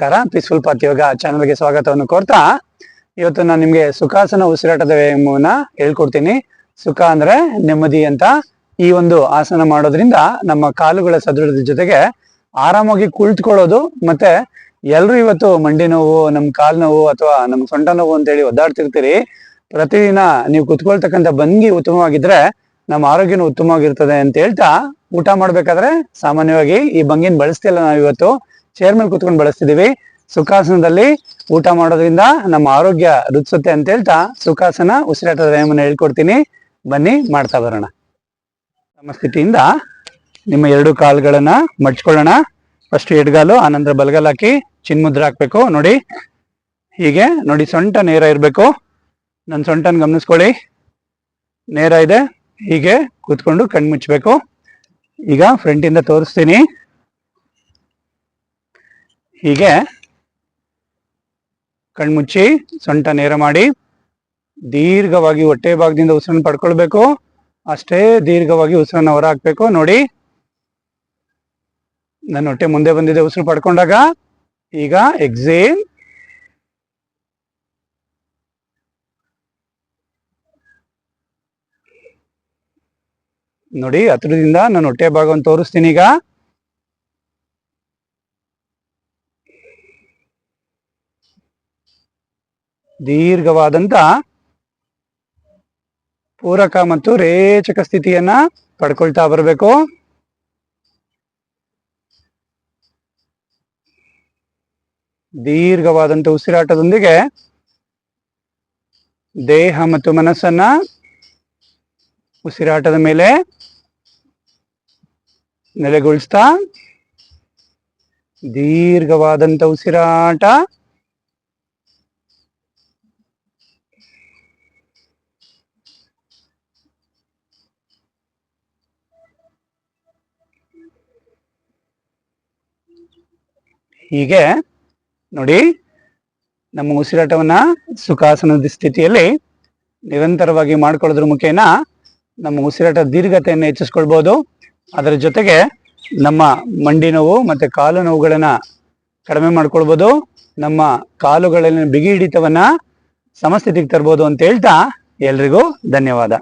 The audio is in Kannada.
ನಮಸ್ಕಾರ. ಪೀಸ್ಫುಲ್ ಪಾತ್ ಯೋಗ ಚಾನಲ್ಗೆ ಸ್ವಾಗತವನ್ನು ಕೋರ್ತಾ ಇವತ್ತು ನಾನು ನಿಮ್ಗೆ ಸುಖಾಸನ ಉಸಿರಾಟದ ವ್ಯಾಯಾಮವನ್ನ ಹೇಳ್ಕೊಡ್ತೀನಿ. ಸುಖ ಅಂದ್ರೆ ನೆಮ್ಮದಿ ಅಂತ ಈ ಒಂದು ಆಸನ ಮಾಡೋದ್ರಿಂದ ನಮ್ಮ ಕಾಲುಗಳ ಸದೃಢದ ಜೊತೆಗೆ ಆರಾಮಾಗಿ ಕುಳಿತುಕೊಳ್ಳೋದು ಮತ್ತೆ ಎಲ್ರು ಇವತ್ತು ಮಂಡಿ ನೋವು, ನಮ್ ಕಾಲ್ ನೋವು ಅಥವಾ ನಮ್ ಸೊಂಟ ನೋವು ಅಂತೇಳಿ ಒದ್ದಾಡ್ತಿರ್ತೀರಿ. ಪ್ರತಿದಿನ ನೀವು ಕುತ್ಕೊಳ್ತಕ್ಕಂತ ಭಂಗಿ ಉತ್ತಮವಾಗಿದ್ರೆ ನಮ್ಮ ಆರೋಗ್ಯನೂ ಉತ್ತಮವಾಗಿರ್ತದೆ ಅಂತ ಹೇಳ್ತಾ ಊಟ ಮಾಡ್ಬೇಕಾದ್ರೆ ಸಾಮಾನ್ಯವಾಗಿ ಈ ಭಂಗಿನ ಬಳಸ್ತಿಲ್ಲ ನಾವು ಇವತ್ತು ಚೇರ್ ಮೇಲೆ ಕುತ್ಕೊಂಡು ಬಳಸ್ತಿದೀವಿ ಸುಖಾಸನದಲ್ಲಿ ಊಟ ಮಾಡೋದ್ರಿಂದ ನಮ್ಮ ಆರೋಗ್ಯ ವೃದ್ಧಿಸುತ್ತೆ ಅಂತ ಹೇಳ್ತಾ ಸುಖಾಸನ ಉಸಿರಾಟದ ವ್ಯಾಯಾಮನ ಹೇಳ್ಕೊಡ್ತೀನಿ. ಬನ್ನಿ, ಮಾಡ್ತಾ ಬರೋಣ. ನಮ್ಮ ಸ್ಥಿತಿಯಿಂದ ನಿಮ್ಮ ಎರಡು ಕಾಲುಗಳನ್ನ ಮಡ್ಚ್ಕೊಳ್ಳೋಣ. ಫಸ್ಟ್ ಎಡ್ಗಾಲು, ಆನಂತರ ಬಲಗಾಲ ಹಾಕಿ ಚಿನ್ಮುದ್ರ ಹಾಕ್ಬೇಕು, ನೋಡಿ. ಹೀಗೆ, ನೋಡಿ, ಸೊಂಟ ನೇರ ಇರಬೇಕು. ನನ್ನ ಸೊಂಟನ ಗಮನಿಸ್ಕೊಳ್ಳಿ. ನೇರ ಇದೆ. ಹೀಗೆ ಕೂತ್ಕೊಂಡು ಕಣ್ಣು ಮುಚ್ಚಬೇಕು ಈಗ ಫ್ರಂಟಿಂದ ತೋರಿಸ್ತೀನಿ. ಹೀಗೆ ಕಣ್ಮುಚ್ಚಿ, ಸೊಂಟ ನೇರ ಮಾಡಿ, ದೀರ್ಘವಾಗಿ ಹೊಟ್ಟೆ ಭಾಗದಿಂದ ಉಸಿರನ್ನು ಪಡ್ಕೊಳ್ಬೇಕು. ಅಷ್ಟೇ ದೀರ್ಘವಾಗಿ ಉಸಿರನ್ನ ಹೊರ ಹಾಕ್ಬೇಕು ನೋಡಿ, ನನ್ನ ಹೊಟ್ಟೆ ಮುಂದೆ ಬಂದಿದೆ ಉಸಿರು ಪಡ್ಕೊಂಡಾಗ. ಈಗ ಎಕ್ಸೇಲ್ ನೋಡಿ, ಹತ್ರದಿಂದ ನಾನು ಹೊಟ್ಟೆ ಭಾಗವನ್ನು ತೋರಿಸ್ತೀನಿ ಈಗ. ದೀರ್ಘವಾದಂತ ಪೂರಕ ಮತ್ತು ರೇಚಕ ಸ್ಥಿತಿಯನ್ನ ಪಡ್ಕೊಳ್ತಾ ಬರಬೇಕು. ದೀರ್ಘವಾದಂತ ಉಸಿರಾಟದೊಂದಿಗೆ ದೇಹ ಮತ್ತು ಮನಸ್ಸನ್ನ ಉಸಿರಾಟದ ಮೇಲೆ ನೆಲೆಗೊಳಿಸ್ತಾ ದೀರ್ಘವಾದಂತ ಉಸಿರಾಟ ಹೀಗೆ ನೋಡಿ ನಮ್ಮ ಉಸಿರಾಟವನ್ನ ಸುಖಾಸನದ ಸ್ಥಿತಿಯಲ್ಲಿ ನಿರಂತರವಾಗಿ ಮಾಡ್ಕೊಳ್ಳೋದ್ರ ಮುಖೇನ ನಮ್ಮ ಉಸಿರಾಟ ದೀರ್ಘತೆಯನ್ನು ಹೆಚ್ಚಿಸ್ಕೊಳ್ಬಹುದು ಅದರ ಜೊತೆಗೆ ನಮ್ಮ ಮಂಡಿ ನೋವು ಮತ್ತೆ ಕಾಲು ನೋವುಗಳನ್ನ ಕಡಿಮೆ ಮಾಡ್ಕೊಳ್ಬೋದು. ನಮ್ಮ ಕಾಲುಗಳಲ್ಲಿನ ಬಿಗಿ ಹಿಡಿತವನ್ನ ಸಮಸ್ಥಿತಿಗೆ ತರ್ಬೋದು ಅಂತ ಹೇಳ್ತಾ ಎಲ್ರಿಗೂ ಧನ್ಯವಾದ.